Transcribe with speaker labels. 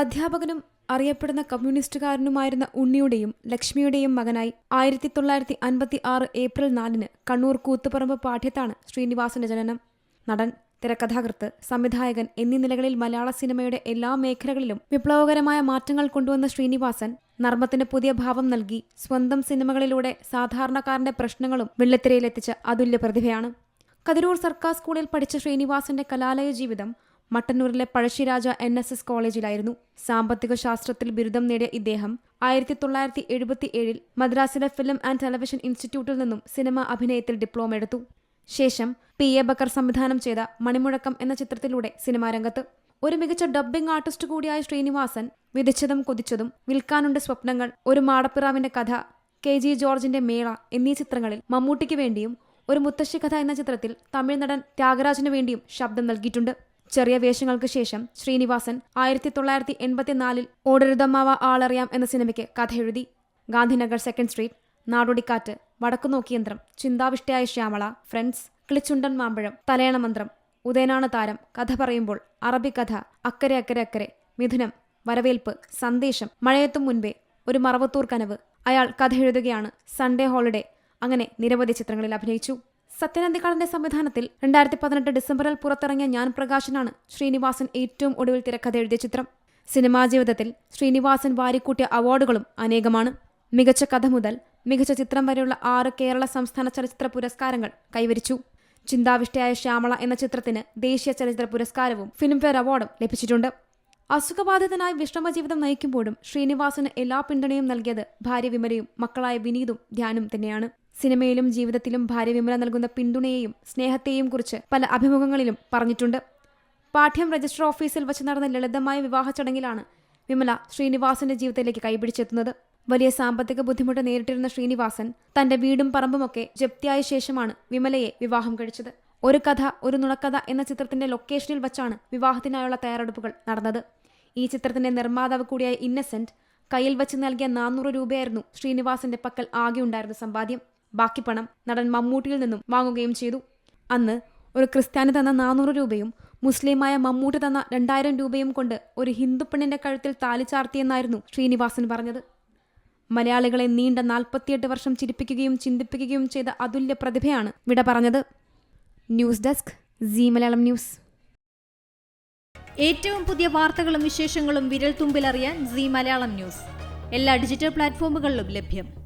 Speaker 1: അധ്യാപകനും അറിയപ്പെടുന്ന കമ്മ്യൂണിസ്റ്റുകാരനുമായിരുന്ന ഉണ്ണിയുടെയും ലക്ഷ്മിയുടെയും മകനായി ആയിരത്തി തൊള്ളായിരത്തി അൻപത്തി ആറ് ഏപ്രിൽ നാലിന് കണ്ണൂർ കൂത്തുപറമ്പ് പാഠ്യത്താണ് ശ്രീനിവാസന്റെ ജനനം. നടൻ തിരക്കഥാകൃത്ത് സംവിധായകൻ എന്നീ നിലകളിൽ മലയാള സിനിമയുടെ എല്ലാ മേഖലകളിലും വിപ്ലവകരമായ മാറ്റങ്ങൾ കൊണ്ടുവന്ന ശ്രീനിവാസൻ നർമ്മത്തിന് പുതിയ ഭാവം നൽകി സ്വന്തം സിനിമകളിലൂടെ സാധാരണക്കാരന്റെ പ്രശ്നങ്ങളും വെള്ളിത്തിരയിലെത്തിച്ച അതുല്യ പ്രതിഭയാണ്. കതിരൂർ സർക്കാർ സ്കൂളിൽ പഠിച്ച ശ്രീനിവാസന്റെ കലാലയ ജീവിതം മട്ടന്നൂരിലെ പഴശ്ശിരാജ എൻ എസ് എസ് കോളേജിലായിരുന്നു. സാമ്പത്തിക ശാസ്ത്രത്തിൽ ബിരുദം നേടിയ ഇദ്ദേഹം ആയിരത്തി തൊള്ളായിരത്തി എഴുപത്തി ഏഴിൽ മദ്രാസിലെ ഫിലിം ആൻഡ് ടെലിവിഷൻ ഇൻസ്റ്റിറ്റ്യൂട്ടിൽ നിന്നും സിനിമ അഭിനയത്തിൽ ഡിപ്ലോമ എടുത്തു. ശേഷം പി. എ. ബക്കർ സംവിധാനം ചെയ്ത മണിമുഴക്കം എന്ന ചിത്രത്തിലൂടെ സിനിമാ രംഗത്ത്. ഒരു മികച്ച ഡബ്ബിംഗ് ആർട്ടിസ്റ്റ് കൂടിയായ ശ്രീനിവാസൻ വിധിച്ചതും കൊതിച്ചതും വിൽക്കാനുണ്ട് സ്വപ്നങ്ങൾ ഒരു മാടപ്പിറാവിന്റെ കഥ കെ. ജി. ജോർജിന്റെ മേള എന്നീ ചിത്രങ്ങളിൽ മമ്മൂട്ടിക്ക് വേണ്ടിയും ഒരു മുത്തശ്ശി കഥ എന്ന ചിത്രത്തിൽ തമിഴ് നടൻ ത്യാഗരാജന് വേണ്ടിയും ശബ്ദം നൽകിയിട്ടുണ്ട്. ചെറിയ വേഷങ്ങൾക്ക് ശേഷം ശ്രീനിവാസൻ ആയിരത്തി തൊള്ളായിരത്തി എൺപത്തിനാലിൽ ഓടരുതമ്മാവ ആളറിയാം എന്ന സിനിമയ്ക്ക് കഥ എഴുതി Gandhinagar second street Nadodikkattu Vadakkunokkiyanthram Chinthavishtayaya Shyamala friends Kilichundan Mampazham Thalayana Manthram ഉദയനാണ് താരം കഥ പറയുമ്പോൾ അറബി കഥ അക്കരെ അക്കരെ അക്കരെ മിഥുനം വരവേൽപ്പ് സന്ദേശം മഴയത്തും മുൻപേ ഒരു മറവത്തൂർ കനവ് അയാൾ കഥ എഴുതുകയാണ് സൺഡേ ഹോളിഡേ അങ്ങനെ നിരവധി ചിത്രങ്ങളിൽ അഭിനയിച്ചു. സത്യനന്ദിക്കാടിന്റെ സംവിധാനത്തിൽ രണ്ടായിരത്തി പതിനെട്ട് ഡിസംബറിൽ പുറത്തിറങ്ങിയ ഞാൻ പ്രകാശനാണ് ശ്രീനിവാസൻ ഏറ്റവും ഒടുവിൽ തിരക്കഥ എഴുതിയ ചിത്രം. സിനിമാ ജീവിതത്തിൽ ശ്രീനിവാസൻ വാരിക്കൂട്ടിയ അവാർഡുകളും അനേകമാണ്. മികച്ച കഥ മുതൽ മികച്ച ചിത്രം വരെയുള്ള ആറ് കേരള സംസ്ഥാന ചലച്ചിത്ര പുരസ്കാരങ്ങൾ കൈവരിച്ചു. ചിന്താവിഷ്ടയായ ശ്യാമള എന്ന ചിത്രത്തിന് ദേശീയ ചലച്ചിത്ര പുരസ്കാരവും ഫിലിംഫെയർ അവാർഡും ലഭിച്ചിട്ടുണ്ട്. അസുഖബാധിതനായി വിശ്രമജീവിതം നയിക്കുമ്പോഴും ശ്രീനിവാസന് എല്ലാ പിന്തുണയും നൽകിയത് ഭാര്യ വിമലയും മക്കളായ വിനീതും ധ്യാനും തന്നെയാണ്. സിനിമയിലും ജീവിതത്തിലും ഭാര്യ വിമല നൽകുന്ന പിന്തുണയെയും സ്നേഹത്തെയും കുറിച്ച് പല അഭിമുഖങ്ങളിലും പറഞ്ഞിട്ടുണ്ട്. പാഠ്യം രജിസ്റ്റർ ഓഫീസിൽ വച്ച് നടന്ന ലളിതമായ വിവാഹ ചടങ്ങിലാണ് വിമല ശ്രീനിവാസന്റെ ജീവിതത്തിലേക്ക് കൈപിടിച്ചെത്തുന്നത്. വലിയ സാമ്പത്തിക ബുദ്ധിമുട്ട് നേരിട്ടിരുന്ന ശ്രീനിവാസൻ തന്റെ വീടും പറമ്പുമൊക്കെ ജപ്തിയായ ശേഷമാണ് വിമലയെ വിവാഹം കഴിച്ചത്. ഒരു കഥ ഒരു നുണക്കഥ എന്ന ചിത്രത്തിന്റെ ലൊക്കേഷനിൽ വച്ചാണ് വിവാഹത്തിനായുള്ള തയ്യാറെടുപ്പുകൾ നടന്നത്. ഈ ചിത്രത്തിന്റെ നിർമ്മാതാവ് കൂടിയായ ഇന്നസെന്റ് കയ്യിൽ വെച്ച് നൽകിയ നാനൂറ് രൂപയായിരുന്നു ശ്രീനിവാസന്റെ പക്കൽ ആകെ ഉണ്ടായിരുന്ന സമ്പാദ്യം. ബാക്കി പണം നടൻ മമ്മൂട്ടിയിൽ നിന്നും വാങ്ങുകയും ചെയ്തു. അന്ന് ഒരു ക്രിസ്ത്യാനി തന്ന നാനൂറ് രൂപയും മുസ്ലിമായ മമ്മൂട്ടി തന്ന രണ്ടായിരം രൂപയും കൊണ്ട് ഒരു ഹിന്ദു പെണ്ണിന്റെ കഴുത്തിൽ താലി ചാർത്തിയെന്നായിരുന്നു ശ്രീനിവാസൻ പറഞ്ഞത്. മലയാളികളെ നീണ്ട നാൽപ്പത്തിയെട്ട് വർഷം ചിരിപ്പിക്കുകയും ചിന്തിപ്പിക്കുകയും ചെയ്ത അതുല്യ പ്രതിഭയാണ് വിട പറഞ്ഞത്. News desk Zee Malayalam news.
Speaker 2: ഏറ്റവും പുതിയ വാർത്തകളും വിശേഷങ്ങളും വിരൽ തുമ്പിലറിയാൻ സി മലയാളം ന്യൂസ്. എല്ലാ ഡിജിറ്റൽ പ്ലാറ്റ്ഫോമുകളിലും ലഭ്യം.